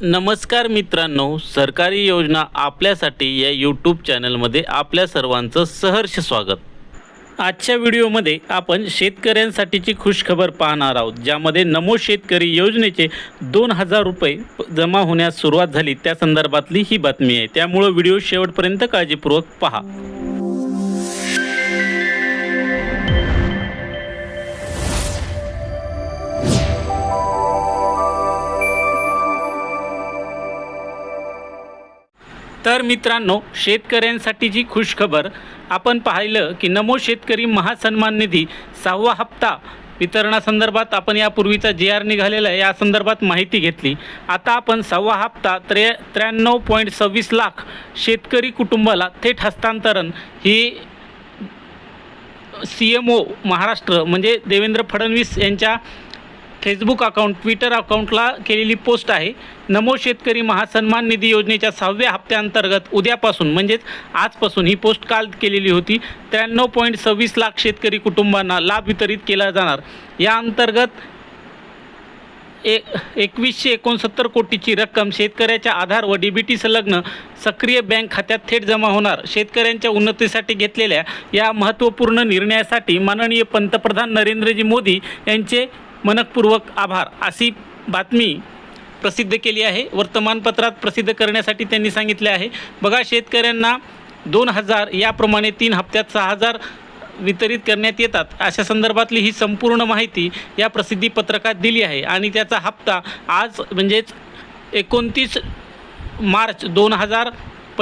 नमस्कार मित्रांनो सरकारी योजना आपल्यासाठी या यूट्यूब चॅनलमध्ये आपल्या सर्वांचं सहर्ष स्वागत. आजच्या व्हिडिओमध्ये आपण शेतकऱ्यांसाठीची खुशखबर पाहणार आहोत ज्यामध्ये नमो शेतकरी योजनेचे दोन हजार रुपये जमा होण्यास सुरुवात झाली. त्या संदर्भातली ही बातमी आहे. त्यामुळं व्हिडिओ शेवटपर्यंत काळजीपूर्वक पहा. तर मित्रांनो शेतकऱ्यांसाठीची खुशखबर आपण पाहिलं की नमो शेतकरी महासन्मान निधी सहावा हप्ता वितरणासंदर्भात आपण यापूर्वीचा जे आर निघालेला आहे या संदर्भात माहिती घेतली. आता आपण सहावा हप्ता त्रे त्र्याण्णव पॉईंट सव्वीस लाख शेतकरी कुटुंबाला थेट हस्तांतरण ही सी एम ओ महाराष्ट्र म्हणजे देवेंद्र फडणवीस यांच्या फेसबुक अकाउंट ट्विटर अकाउंटला केलेली पोस्ट आहे. नमो शेतकरी महासन्मान निधी योजनेच्या सहाव्या हप्त्याअंतर्गत उद्यापासून म्हणजेच आजपासून ही पोस्ट काल केलेली होती. त्र्याण्णव पॉईंट सव्वीस लाख शेतकरी कुटुंबांना लाभ वितरित केला जाणार. या अंतर्गत ए एकवीसशे एकोणसत्तर कोटीची रक्कम शेतकऱ्याच्या आधार व डी बी टी संलग्न सक्रिय बँक खात्यात थेट जमा होणार. शेतकऱ्यांच्या उन्नतीसाठी घेतलेल्या या महत्त्वपूर्ण निर्णयासाठी माननीय पंतप्रधान नरेंद्रजी मोदी यांचे मनपूर्वक आभार. अशी बातमी प्रसिद्ध केली आहे. वर्तमानपत्रात प्रसिद्ध करण्यासाठी त्यांनी सांगितले आहे. बघा शेतकऱ्यांना दोन हजार याप्रमाणे तीन हप्त्यात सहा हजार वितरित करण्यात येतात. अशा संदर्भातली ही संपूर्ण माहिती या प्रसिद्धी पत्रकात दिली आहे. आणि त्याचा हप्ता आज म्हणजेच एकोणतीस मार्च दोन हजार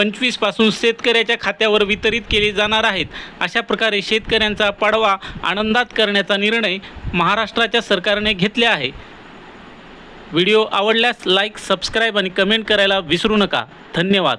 पंचवीसपासून शेतकऱ्याच्या खात्यावर वितरित केले जाणार आहेत. अशा प्रकारे शेतकऱ्यांचा पाडवा आनंदात करण्याचा निर्णय महाराष्ट्राच्या सरकारने घेतले आहे. व्हिडिओ आवडल्यास लाईक सबस्क्राईब आणि कमेंट करायला विसरू नका. धन्यवाद.